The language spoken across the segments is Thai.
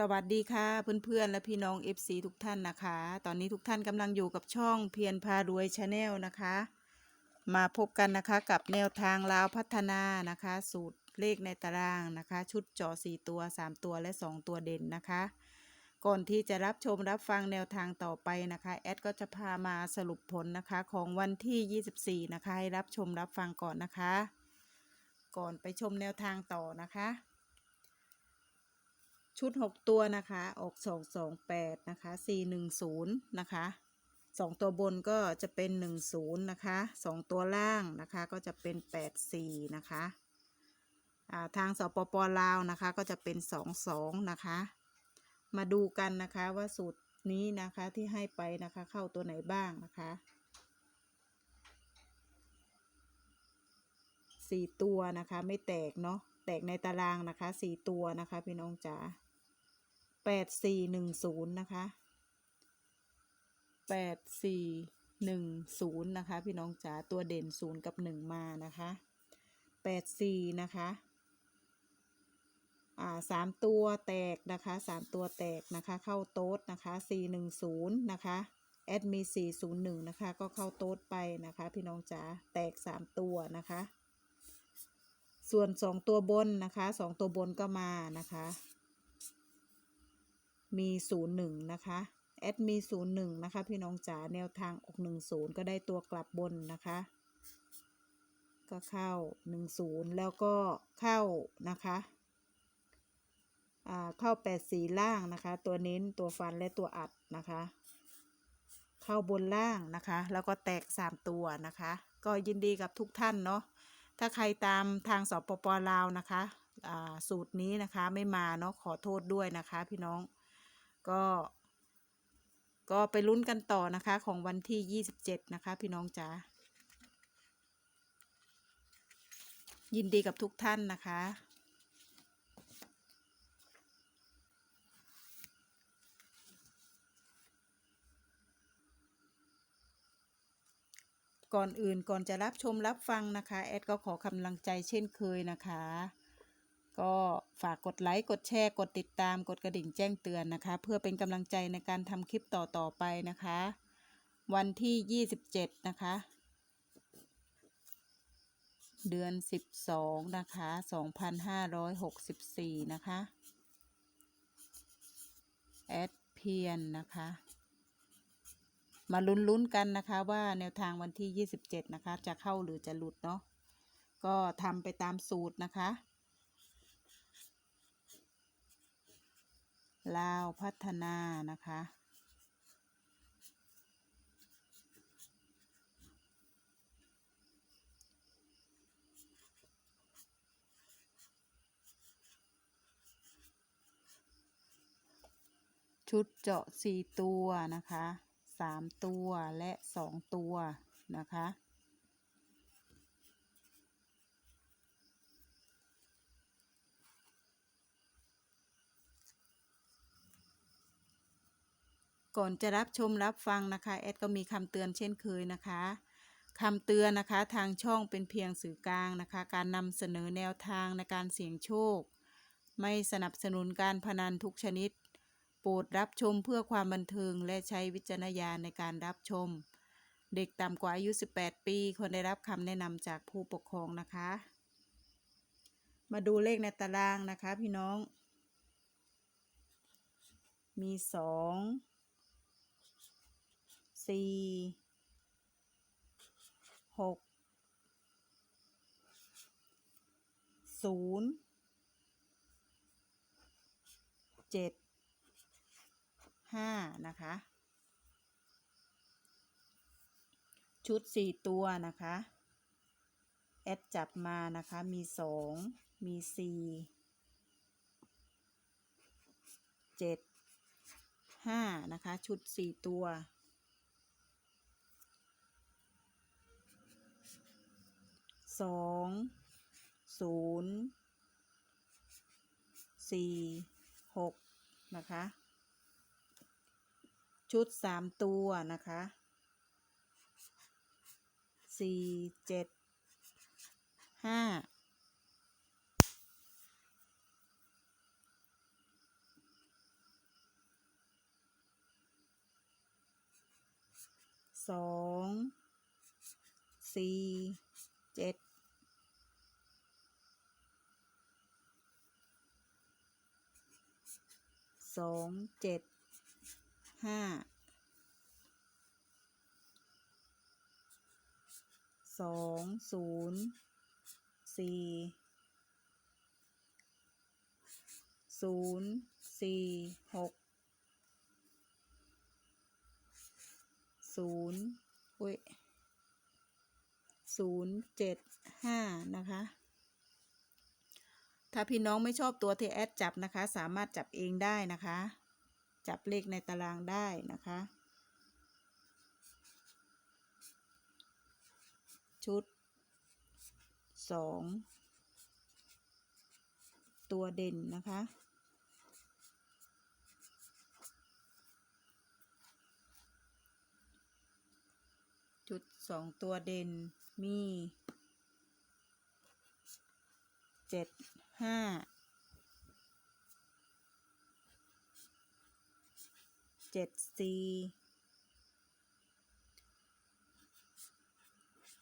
สวัสดีค่ะเพื่อนๆ และพี่น้อง FC ทุกท่านนะคะ ตอนนี้ทุกท่านกำลังอยู่กับช่องเพียรพารวยชาแนลนะคะ มาพบกันนะคะกับแนวทางลาวพัฒนานะคะ สูตรเลขในตารางนะคะ ชุดเจาะ4ตัว 3 ตัวและ 2 ตัวเด่นนะคะ ก่อนที่จะรับชมรับฟังแนวทางต่อไปนะคะ แอดก็จะพามาสรุปผลนะคะของวันที่ 24 นะคะ ให้รับชมรับฟังก่อนนะคะ ก่อนไปชมแนวทางต่อนะคะ ชุด 6 ตัวนะคะออก 2 2 8 นะคะ 4 1 0 นะคะ 2 ตัวบนก็จะเป็น 1 0 นะคะ 2 ตัวล่างนะคะก็จะเป็น 8 4 นะคะอ่าทางสปปลาวนะคะก็จะเป็น 2 2 นะคะ มาดูกันนะคะว่าสูตรนี้นะคะที่ให้ไปนะคะเข้าตัวไหนบ้างนะคะสี่ตัวนะคะ ไม่แตกเนาะแตกในตารางนะคะสี่ตัวนะคะ พี่น้องจ๋า แปดสี่หนึ่งศูนย์นะคะแปดสี่หนึ่งศูนย์นะคะ พี่น้องจ๋าตัวเด่นศูนย์กับหนึ่งมานะคะแปดสี่นะคะอ่าสามตัวแตกนะคะสามตัวแตกนะคะ เข้าโต๊ดนะคะสี่หนึ่งศูนย์นะคะแอดมีสี่ศูนย์หนึ่งนะคะ ก็เข้าโต๊ดไปนะคะ พี่น้องจ๋าแตกสามตัวนะคะ ส่วนสองตัวบนนะคะสองตัวบนก็มานะคะ มีศูนย์หนึ่งนะคะแอดมีศูนย์หนึ่งนะคะ พี่น้องจ๋าแนวทางออกหนึ่งศูนย์ก็ได้ตัวกลับบนนะคะ ก็เข้าหนึ่งศูนย์แล้วก็เข้านะคะอ่าเข้าแปดสีล่างนะคะ ตัวเน้นตัวฟันและตัวอัดนะคะ เข้าบนล่างนะคะ แล้วก็แตกสามตัวนะคะ ก็ยินดีกับทุกท่านเนาะถ้าใครตามทางสปปลาวนะคะอ่าสูตรนี้นะคะไม่มาเนาะขอโทษด้วยนะคะพี่น้อง ก็ ก็ไปลุ้นกันต่อนะคะของวันที่ 27 นะคะ พี่น้องจ๋ายินดีกับทุกท่านนะคะก่อนอื่นก่อนจะรับชมรับฟังนะคะ แอดก็ขอกำลังใจเช่นเคยนะคะ ก็ฝากกดไลค์กดแชร์ กดติดตามกดกระดิ่งแจ้งเตือนนะคะ เพื่อเป็นกำลังใจในการทำคลิปต่อๆไปนะคะ วันที่ 27 นะคะ เดือน 12 นะคะ 2564 นะคะ แอดเพียนนะคะมาลุ้นๆกันนะคะว่าแนวทางวันที่ 27 นะคะ จะเข้าหรือจะหลุดเนาะก็ทำไปตามสูตรนะคะ ลาวพัฒนานะคะ ชุดเจาะสี่ตัวนะคะสามตัวและสองตัวนะคะ ก่อนจะรับชมรับฟังนะคะแอดก็มีคำเตือนเช่นเคยนะคะคำเตือนนะคะทางช่องเป็นเพียงสื่อกลางนะคะ การนำเสนอแนวทางในการเสี่ยงโชค ไม่สนับสนุนการพนันทุกชนิด โปรดรับชมเพื่อความบันเทิงและใช้วิจารณญาณในการรับชม เด็กต่ำกว่าอายุ 18 ปีควรได้รับคำแนะนำจากผู้ปกครองนะคะ มาดูเลขในตารางนะคะพี่น้อง มีสอง สี่หกศูนย์เจ็ดห้านะคะ ชุดสี่ตัวนะคะ แอดจับมานะคะ มีสองมีสี่เจ็ดห้านะคะ ชุดสี่ตัว สองศูนย์สี่หกนะคะ ชุดสามตัวนะคะสี่เจ็ดห้าสองสี่เจ็ด สองเจ็ดห้าสองศูนย์สี่ศูนย์สี่หกศูนย์เว้ยศูนย์เจ็ดห้านะคะ ถ้าพี่น้องไม่ชอบตัวที่แอดจับนะคะ สามารถจับเองได้นะคะ จับเลขในตารางได้นะคะ ชุดสองตัวเด่นนะคะจุดสองตัวเด่นมีเจ็ด ห้าเจ็ดสี่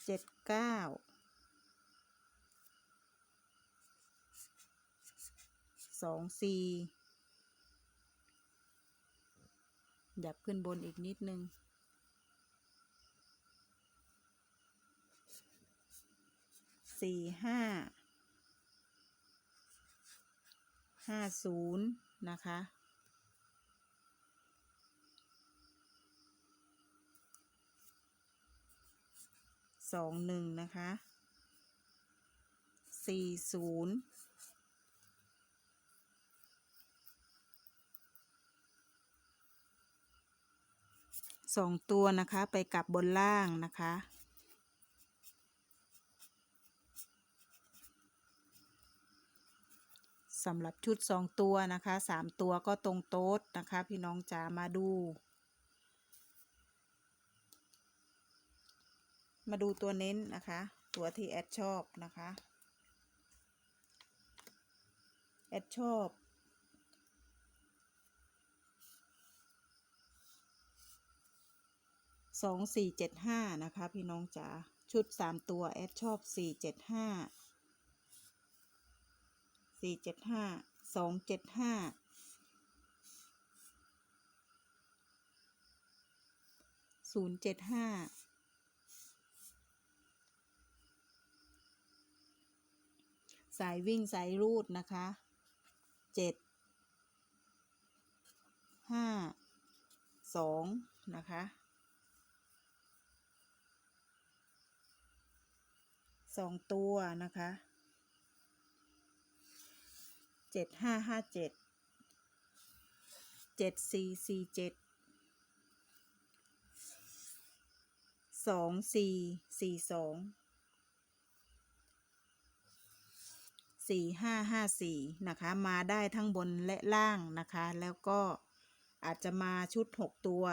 เจ็ดเก้าสองสี่ดับขึ้นบนอีกนิดนึงสี่ห้า ห้าศูนย์นะคะ สองหนึ่งนะคะ สี่ศูนย์สองตัวนะคะไปกลับบนล่างนะคะ สำหรับชุดสองตัวนะคะสามตัวก็ตรงโต๊ดนะคะ พี่น้องจ๋ามาดู มาดูตัวเน้นนะคะ ตัวที่แอดชอบนะคะแอดชอบสองสี่เจ็ดห้านะคะ พี่น้องจ๋าชุดสามตัวแอดชอบสี่เจ็ดห้า สี่เจ็ดห้าสองเจ็ดห้าศูนย์เจ็ดห้าสายวิ่งสายรูดนะคะเจ็ดห้าสองนะคะสองตัวนะคะ เจ็ดห้าห้าเจ็ดเจ็ดสี่สี่เจ็ดสองสี่สี่สองสี่ห้าห้าสี่นะคะมาได้ทั้งบนและล่างนะคะ แล้วก็อาจจะมาชุดหกตัว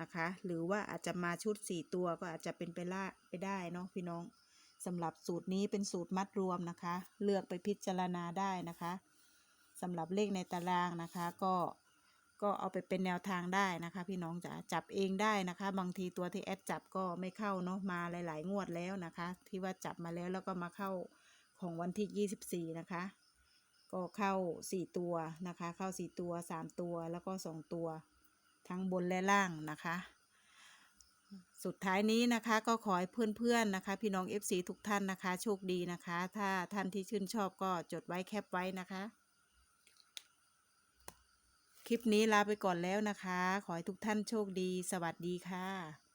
นะคะ หรือว่าอาจจะมาชุดสี่ตัวก็อาจจะเป็นไปล่าไปได้เนาะพี่น้องสำหรับสูตรนี้เป็นสูตรมัดรวมนะคะ เลือกไปพิจารณาได้นะคะ สำหรับเลขในตารางนะคะ ก็ก็เอาไปเป็นแนวทางได้นะคะ พี่น้องจ๋าจับเองได้นะคะ บางทีตัวที่แอดจับก็ไม่เข้าเนาะมาหลาย ๆ งวดแล้วนะคะ ที่ว่าจับมาแล้วแล้วก็มาเข้าของวันที่ 24 นะคะ ก็เข้า 4 ตัวนะคะ เข้า 4 ตัว 3 ตัวแล้วก็ 2 ตัว ทั้งบนและล่างนะคะ สุดท้ายนี้นะคะก็ขอให้เพื่อนๆนะคะ พี่น้อง FC ทุกท่านนะคะ โชคดีนะคะ ถ้าท่านที่ชื่นชอบก็จดไว้แคปไว้นะคะ คลิปนี้ลาไปก่อนแล้วนะคะ ขอให้ทุกท่านโชคดี สวัสดีค่ะ